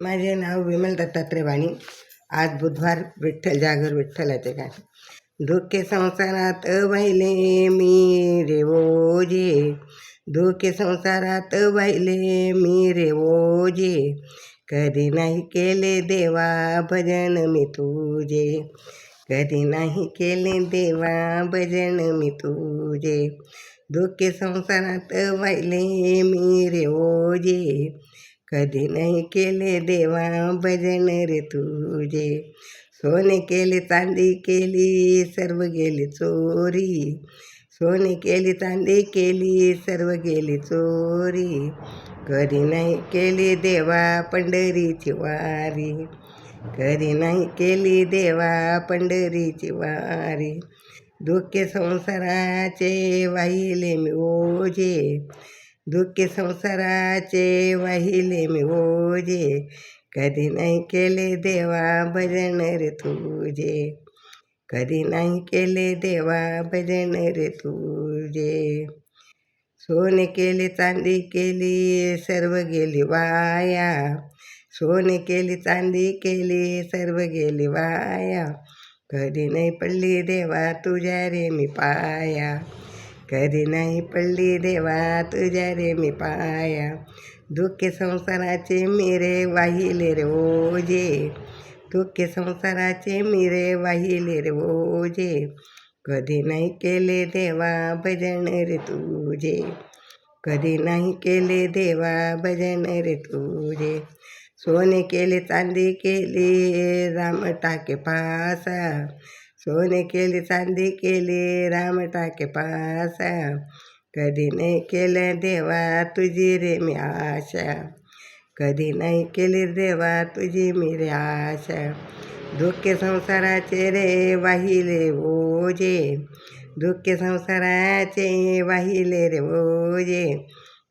माझे नाव विमल दत्तात्रय वाणी आज बुधवार विठ्ठल जागर विठ्ठलाचे काय. दुःख संसारात वाहिले मी रे ओजे दुःख संसारात वाहिले मी रे ओजे कधी नाही केले देवा भजन मी तुझे. कधी नाही केले देवा भजन मी तुझे. दुःख संसारात वाहिले मी रे ओजे कधी नाही केले देवा भजन रे तुझे. सोने केले चांदी केली सर्व गेली चोरी. सोने केली चांदी केली सर्व गेली चोरी. कधी नाही केली देवा पंढरीची वारी. कधी नाही केली देवा पंढरीची वारी. दुःख संसाराचे वाहिले मी ओझे. दुःखी संसाराचे वाहिले मी ओजे कधी नाही केले देवा भजन रे तुझे. कधी नाही केले देवा भजन रे तुझे. सोने केले चांदी केली सर्व गेली वाया. सोने केली चांदी केली सर्व गेली वाया. कधी नाही पडली देवा तुझ्या रे मी पाया. कधी नाही पडली देवा तुझ्या रे मी पाया. दुःखे संसाराचे मिरे वाहिले रे ओजे दुःखे संसाराचे मिरे वाहिले रे ओजे कधी नाही केले देवा भजन रे तुझे. कधी नाही केले देवा भजन रे तुझे. सोने केले चांदी केली राम टाके पासा. सोने केली चांदी केली राम टाके पासा। कधी नाही केलं देवा तुझी रे मी आशा कधी नाही केली देवा तुझी मी रे आशा धोके संसाराचे रे वाहिले ओजे धोके संसाराचे वाहिले रे ओजे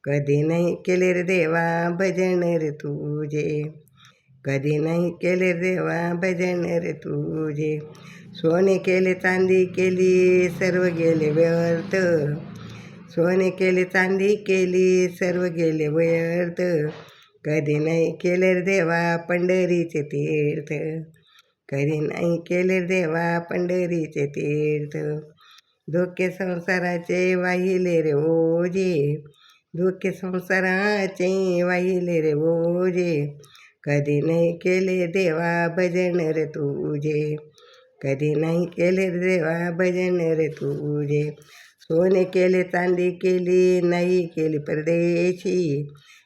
कधी नाही केले रे देवा भजन रे तुझे। कधी नाही केले देवा भजन रे तुझे. सोने केले चांदी केली सर्व गेले व्यर्थ. सोने केले चांदी केली सर्व गेले व्यर्थ. कधी नाही केले देवा पंढरीचे तीर्थ. कधी नाही केले देवा पंढरीचे तीर्थ. धोके संसाराचे वाहिले रे ओजे धोके संसाराचे वाहिले रे ओजे कधी नाही केले देवा भजन रे तुझे कधी नाही केले देवा भजन रे तुझे। सोने केले चांदी केली नाही केली परदेशी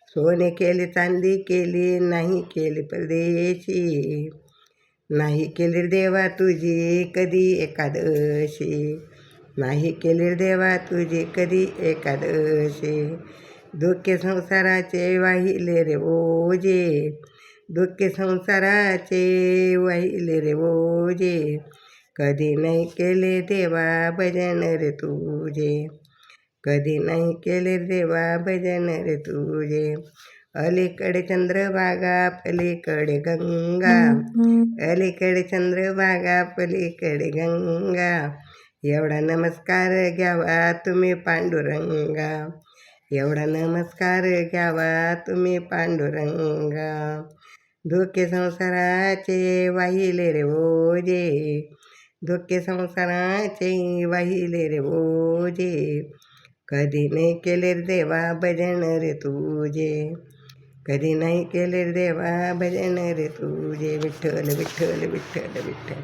सोने केले चांदी केली नाही केली परदेशी। नाही केली देवा तुझी कधी एकादशी नाही केली देवा तुझी कधी एकादशी। दुःख संसाराचे वाहिले रे ओजे दुःख संसाराचे वाहिले रे ओजे कधी नाही केले देवा भजन रे तुझे. कधी नाही केले देवा भजन रे तुझे. अलीकडे चंद्रभागा पलीकडे गंगा. अलीकडे चंद्रभागा पलीकडे गंगा. एवढा नमस्कार घ्यावा तुम्ही पांडुरंगा. एवढा नमस्कार घ्यावा तुम्ही पांडुरंगा. धोके संसाराचे वाहिले रे हो ओजे धोके संसाराचे वाहिले रे हो ओजे कधी नाही केले रे देवा भजन रे तुझे. कधी नाही केले रे देवा भजन रे तुझे. विठ्ठल विठ्ठल विठ्ठल विठ्ठल.